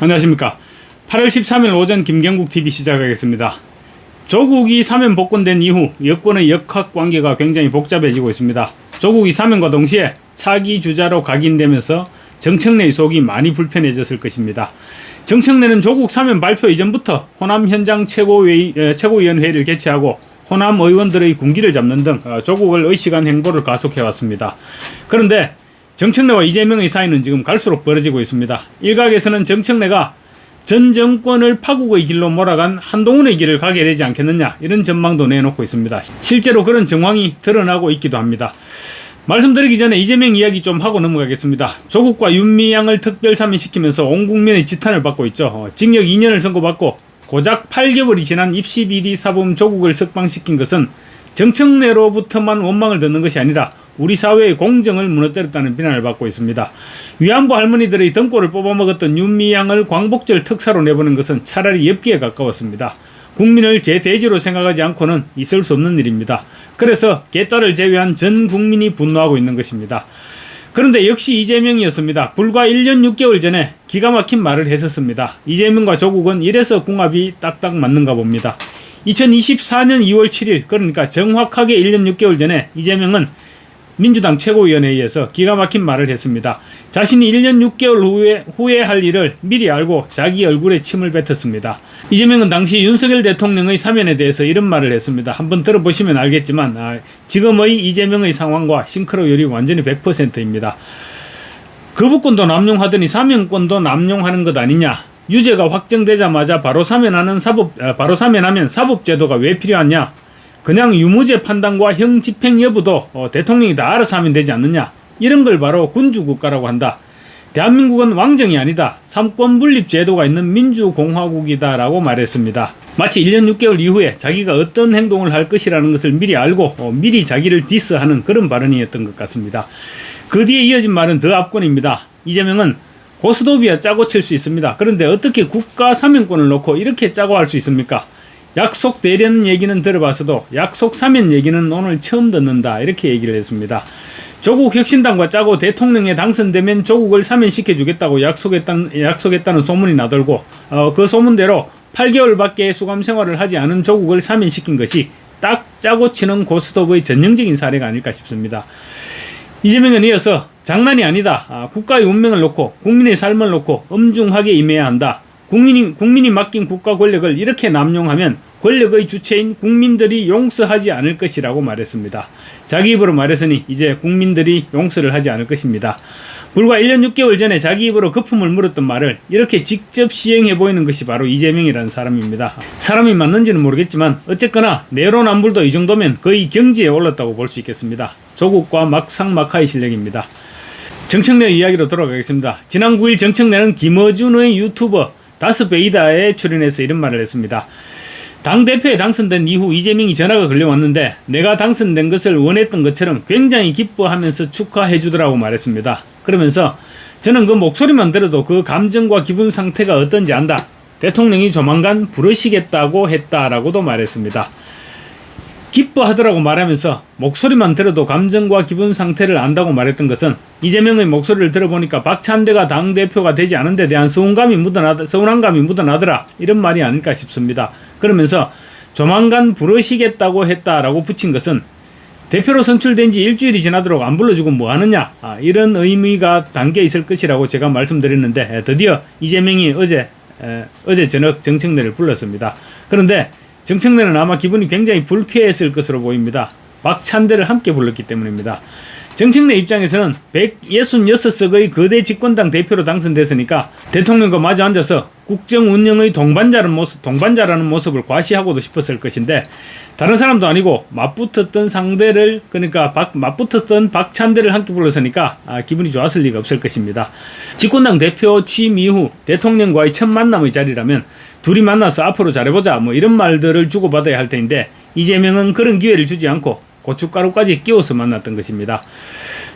안녕하십니까. 8월 13일 오전 김경국 TV 시작하겠습니다. 조국이 사면 복권된 이후 여권의 역학 관계가 굉장히 복잡해지고 있습니다. 조국이 사면과 동시에 차기 주자로 각인되면서 정청래의 속이 많이 불편해졌을 것입니다. 정청래는 조국 사면 발표 이전부터 호남 현장 최고위, 에, 최고위원회를 개최하고 호남 의원들의 군기를 잡는 등 어, 조국을 의식한 행보를 가속해왔습니다. 그런데 정청래와 이재명의 사이는 지금 갈수록 벌어지고 있습니다. 일각에서는 정청래가 전 정권을 파국의 길로 몰아간 한동훈의 길을 가게 되지 않겠느냐 이런 전망도 내놓고 있습니다. 실제로 그런 정황이 드러나고 있기도 합니다. 말씀드리기 전에 이재명 이야기 좀 하고 넘어가겠습니다. 조국과 윤미향을 특별 사면시키면서 온 국민의 지탄을 받고 있죠. 어, 징역 2년을 선고받고 고작 8개월이 지난 입시 비리 사범 조국을 석방시킨 것은 정청래로부터만 원망을 듣는 것이 아니라 우리 사회의 공정을 무너뜨렸다는 비난을 받고 있습니다. 위안부 할머니들의 등골을 뽑아먹었던 윤미향을 광복절 특사로 내보낸 것은 차라리 엽기에 가까웠습니다. 국민을 개돼지로 생각하지 않고는 있을 수 없는 일입니다. 그래서 개딸을 제외한 전 국민이 분노하고 있는 것입니다. 그런데 역시 이재명이었습니다. 불과 1년 6개월 전에 기가 막힌 말을 했었습니다. 이재명과 조국은 이래서 궁합이 딱딱 맞는가 봅니다. 2024년 2월 7일 그러니까 정확하게 1년 6개월 전에 이재명은 민주당 최고위원회에서 기가 막힌 말을 했습니다. 자신이 1년 6개월 후에 후회할 일을 미리 알고 자기 얼굴에 침을 뱉었습니다. 이재명은 당시 윤석열 대통령의 사면에 대해서 이런 말을 했습니다. 한번 들어보시면 알겠지만 아, 지금의 이재명의 상황과 싱크로율이 완전히 100%입니다. 거부권도 남용하더니 사면권도 남용하는 것 아니냐? 유죄가 확정되자마자 바로 사면하는 사법 아, 바로 사면하면 사법제도가 왜 필요하냐? 그냥 유무죄 판단과 형 집행 여부도 어, 대통령이 다 알아서 하면 되지 않느냐? 이런 걸 바로 군주국가라고 한다. 대한민국은 왕정이 아니다. 삼권 분립 제도가 있는 민주공화국이다라고 말했습니다. 마치 1년 6개월 이후에 자기가 어떤 행동을 할 것이라는 것을 미리 알고 어, 미리 자기를 디스하는 그런 발언이었던 것 같습니다. 그 뒤에 이어진 말은 더 압권입니다. 이재명은 고스톱이야 짜고 칠 수 있습니다. 그런데 어떻게 국가 사면권을 놓고 이렇게 짜고 할 수 있습니까? 약속 대련 얘기는 들어봤어도 약속 사면 얘기는 오늘 처음 듣는다 이렇게 얘기를 했습니다. 조국 혁신당과 짜고 대통령에 당선되면 조국을 사면시켜 주겠다고 약속했다는, 약속했다는 소문이 나돌고 어, 그 소문대로 8개월밖에 수감 생활을 하지 않은 조국을 사면시킨 것이 딱 짜고 치는 고스톱의 전형적인 사례가 아닐까 싶습니다. 이재명은 이어서 장난이 아니다. 아, 국가의 운명을 놓고 국민의 삶을 놓고 엄중하게 임해야 한다. 국민이, 국민이 맡긴 국가 권력을 이렇게 남용하면 권력의 주체인 국민들이 용서하지 않을 것이라고 말했습니다. 자기 입으로 말했으니 이제 국민들이 용서를 하지 않을 것입니다. 불과 1년 6개월 전에 자기 입으로 거품을 물었던 말을 이렇게 직접 시행해 보이는 것이 바로 이재명이라는 사람입니다. 사람이 맞는지는 모르겠지만 어쨌거나 내로남불도 이 정도면 거의 경지에 올랐다고 볼 수 있겠습니다. 조국과 막상막하의 실력입니다. 정청래 이야기로 돌아가겠습니다. 지난 9일 정청래는 김어준의 유튜버 다스베이다에 출연해서 이런 말을 했습니다. 당 대표에 당선된 이후 이재명이 전화가 걸려왔는데 내가 당선된 것을 원했던 것처럼 굉장히 기뻐하면서 축하해 주더라고 말했습니다. 그러면서 저는 그 목소리만 들어도 그 감정과 기분 상태가 어떤지 안다. 대통령이 조만간 부르시겠다고 했다라고도 말했습니다. 기뻐하더라고 말하면서 목소리만 들어도 감정과 기분 상태를 안다고 말했던 것은 이재명의 목소리를 들어보니까 박찬대가 당대표가 되지 않은 데 대한 서운감이 묻어나더, 서운한 감이 묻어나더라 이런 말이 아닐까 싶습니다. 그러면서 조만간 부르시겠다고 했다라고 붙인 것은 대표로 선출된 지 일주일이 지나도록 안 불러주고 뭐 하느냐 아, 이런 의미가 담겨 있을 것이라고 제가 말씀드렸는데 에, 드디어 이재명이 어제 에, 어제 저녁 정청래를 불렀습니다. 그런데 정청래는 아마 기분이 굉장히 불쾌했을 것으로 보입니다. 박찬대를 함께 불렀기 때문입니다. 정청래 입장에서는 166석의 거대 집권당 대표로 당선됐으니까 대통령과 마주 앉아서 국정 운영의 동반자라는 모습, 동반자라는 모습을 과시하고도 싶었을 것인데 다른 사람도 아니고 맞붙었던 상대를 그러니까 박, 맞붙었던 박찬대를 함께 불렀으니까 아, 기분이 좋았을 리가 없을 것입니다. 집권당 대표 취임 이후 대통령과의 첫 만남의 자리라면 둘이 만나서 앞으로 잘해보자 뭐 이런 말들을 주고받아야 할 텐데 이재명은 그런 기회를 주지 않고 고춧가루까지 끼워서 만났던 것입니다.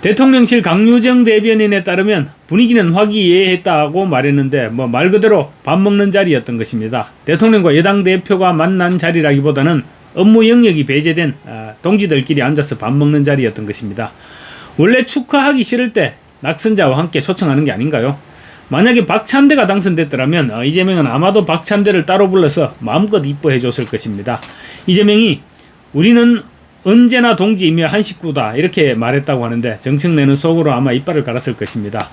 대통령실 강유정 대변인에 따르면 분위기는 화기애애했다고 말했는데 뭐 말 그대로 밥 먹는 자리였던 것입니다. 대통령과 여당 대표가 만난 자리라기보다는 업무 영역이 배제된 아, 동지들끼리 앉아서 밥 먹는 자리였던 것입니다. 원래 축하하기 싫을 때 낙선자와 함께 초청하는 게 아닌가요? 만약에 박찬대가 당선됐더라면 어, 이재명은 아마도 박찬대를 따로 불러서 마음껏 이뻐해 줬을 것입니다. 이재명이 우리는 언제나 동지이며 한 식구다 이렇게 말했다고 하는데 정청래는 속으로 아마 이빨을 갈았을 것입니다.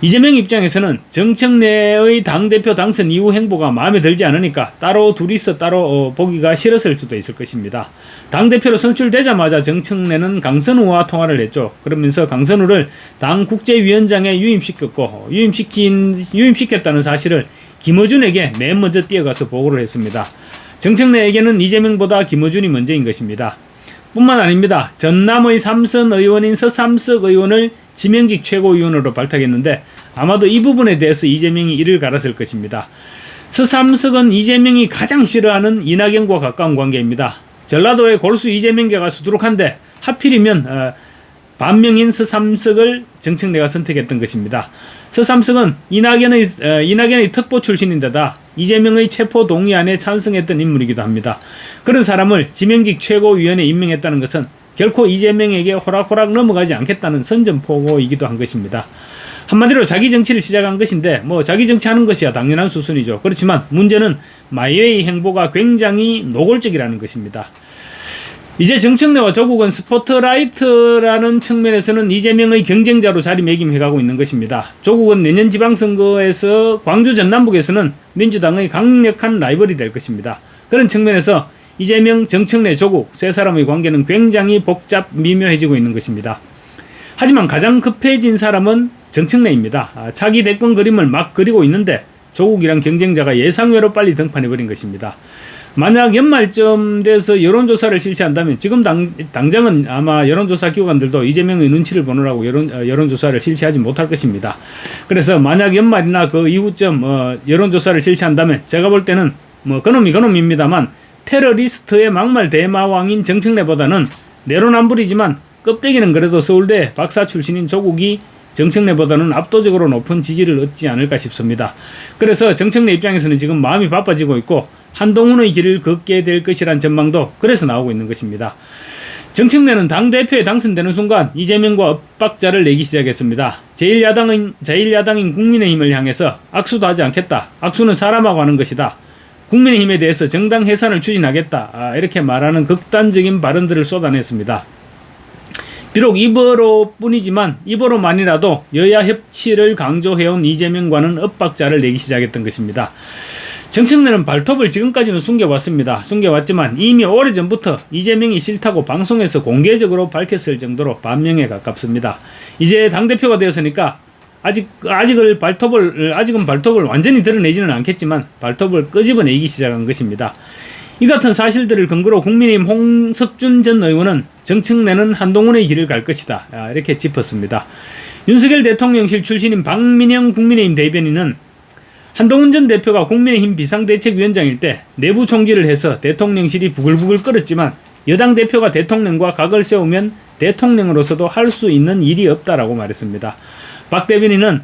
이재명 입장에서는 정청래의 당대표 당선 이후 행보가 마음에 들지 않으니까 따로 둘이서 따로 어, 보기가 싫었을 수도 있을 것입니다. 당대표로 선출되자마자 정청래는 강선우와 통화를 했죠. 그러면서 강선우를 당 국제위원장에 유임시켰고 유임시킨 유임시켰다는 사실을 김어준에게 맨 먼저 뛰어가서 보고를 했습니다. 정청래에게는 이재명보다 김어준이 먼저인 것입니다. 뿐만 아닙니다. 전남의 삼선 의원인 서삼석 의원을 지명직 최고위원으로 발탁했는데 아마도 이 부분에 대해서 이재명이 이를 갈았을 것입니다. 서삼석은 이재명이 가장 싫어하는 이낙연과 가까운 관계입니다. 전라도의 골수 이재명계가 수두룩한데 하필이면 어, 반명인 서삼석을 정청래가 선택했던 것입니다. 서삼석은 이낙연의 어, 이낙연의 특보 출신인데다 이재명의 체포 동의안에 찬성했던 인물이기도 합니다. 그런 사람을 지명직 최고위원에 임명했다는 것은 결코 이재명에게 호락호락 넘어가지 않겠다는 선전포고이기도 한 것입니다. 한마디로 자기 정치를 시작한 것인데 뭐 자기 정치하는 것이야 당연한 수순이죠. 그렇지만 문제는 마이웨이 행보가 굉장히 노골적이라는 것입니다. 이제 정청래와 조국은 스포트라이트라는 측면에서는 이재명의 경쟁자로 자리매김해가고 있는 것입니다. 조국은 내년 지방선거에서 광주 전남북에서는 민주당의 강력한 라이벌이 될 것입니다. 그런 측면에서 이재명, 정청래, 조국 세 사람의 관계는 굉장히 복잡 미묘해지고 있는 것입니다. 하지만 가장 급해진 사람은 정청래입니다. 아, 차기 대권 그림을 막 그리고 있는데 조국이란 경쟁자가 예상외로 빨리 등판해버린 것입니다. 만약 연말쯤 돼서 여론조사를 실시한다면 지금 당, 당장은 아마 여론조사 기관들도 이재명의 눈치를 보느라고 여론, 어, 여론조사를 실시하지 못할 것입니다. 그래서 만약 연말이나 그 이후쯤 어, 여론조사를 실시한다면 제가 볼 때는 뭐 그놈이 그놈입니다만 테러리스트의 막말 대마왕인 정청래보다는 내로남불이지만 껍데기는 그래도 서울대 박사 출신인 조국이 정청래보다는 압도적으로 높은 지지를 얻지 않을까 싶습니다. 그래서 정청래 입장에서는 지금 마음이 바빠지고 있고 한동훈의 길을 걷게 될 것이란 전망도 그래서 나오고 있는 것입니다. 정청래는 당대표에 당선되는 순간 이재명과 엇박자를 내기 시작했습니다. 제1야당인, 제1야당인 국민의힘을 향해서 악수도 하지 않겠다. 악수는 사람하고 하는 것이다. 국민의힘에 대해서 정당 해산을 추진하겠다. 아, 이렇게 말하는 극단적인 발언들을 쏟아냈습니다. 비록 입어로 뿐이지만 입어로만이라도 여야 협치를 강조해온 이재명과는 엇박자를 내기 시작했던 것입니다. 정청래는 발톱을 지금까지는 숨겨왔습니다. 숨겨왔지만 이미 오래전부터 이재명이 싫다고 방송에서 공개적으로 밝혔을 정도로 반명에 가깝습니다. 이제 당대표가 되었으니까 아직, 아직을 발톱을, 아직은 발톱을 완전히 드러내지는 않겠지만 발톱을 끄집어내기 시작한 것입니다. 이 같은 사실들을 근거로 국민의힘 홍석준 전 의원은 정청래는 한동훈의 길을 갈 것이다. 아, 이렇게 짚었습니다. 윤석열 대통령실 출신인 박민영 국민의힘 대변인은 한동훈 전 대표가 국민의힘 비상대책위원장일 때 내부 총질을 해서 대통령실이 부글부글 끓었지만 여당 대표가 대통령과 각을 세우면 대통령으로서도 할 수 있는 일이 없다라고 말했습니다. 박 대변인은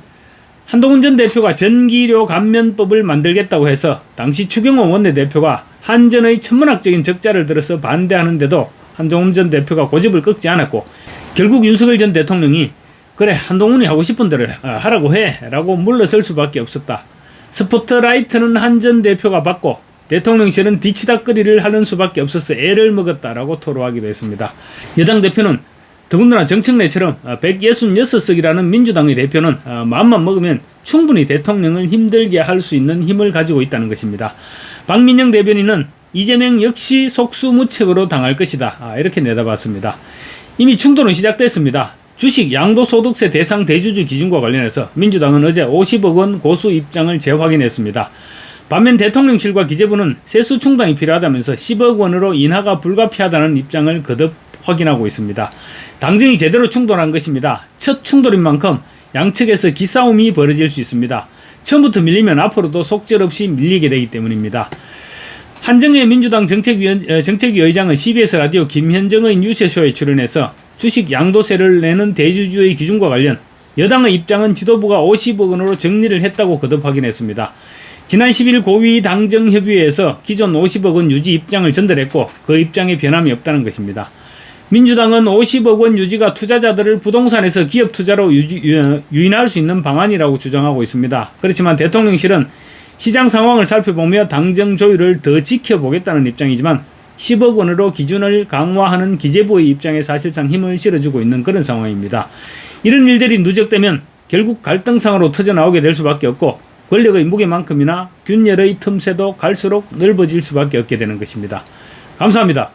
한동훈 전 대표가 전기료 감면법을 만들겠다고 해서 당시 추경호 원내대표가 한전의 천문학적인 적자를 들어서 반대하는데도 한동훈 전 대표가 고집을 꺾지 않았고 결국 윤석열 전 대통령이 그래 한동훈이 하고 싶은 대로 하라고 해 라고 물러설 수밖에 없었다. 스포트라이트는 한전 대표가 받고 대통령실은 뒤치다거리를 하는 수밖에 없어서 애를 먹었다라고 토로하기도 했습니다. 여당 대표는 더군다나 정청래처럼 166석이라는 민주당의 대표는 어, 마음만 먹으면 충분히 대통령을 힘들게 할 수 있는 힘을 가지고 있다는 것입니다. 박민영 대변인은 이재명 역시 속수무책으로 당할 것이다. 아, 이렇게 내다봤습니다. 이미 충돌은 시작됐습니다. 주식 양도소득세 대상 대주주 기준과 관련해서 민주당은 어제 50억 원 고수 입장을 재확인했습니다. 반면 대통령실과 기재부는 세수 충당이 필요하다면서 10억 원으로 인하가 불가피하다는 입장을 거듭 확인하고 있습니다. 당정이 제대로 충돌한 것입니다. 첫 충돌인 만큼 양측에서 기싸움이 벌어질 수 있습니다. 처음부터 밀리면 앞으로도 속절없이 밀리게 되기 때문입니다. 한정혜 민주당 정책위원, 어, 정책위 의장은 CBS 라디오 김현정의 뉴스쇼에 출연해서 주식 양도세를 내는 대주주의 기준과 관련 여당의 입장은 지도부가 50억 원으로 정리를 했다고 거듭 확인했습니다. 지난 10일 고위 당정협의회에서 기존 50억 원 유지 입장을 전달했고 그 입장에 변함이 없다는 것입니다. 민주당은 50억 원 유지가 투자자들을 부동산에서 기업 투자로 유지, 유- 유인할 수 있는 방안이라고 주장하고 있습니다. 그렇지만 대통령실은 시장 상황을 살펴보며 당정 조율을 더 지켜보겠다는 입장이지만 10억 원으로 기준을 강화하는 기재부의 입장에 사실상 힘을 실어주고 있는 그런 상황입니다. 이런 일들이 누적되면 결국 갈등상으로 터져나오게 될 수밖에 없고 권력의 무게만큼이나 균열의 틈새도 갈수록 넓어질 수밖에 없게 되는 것입니다. 감사합니다.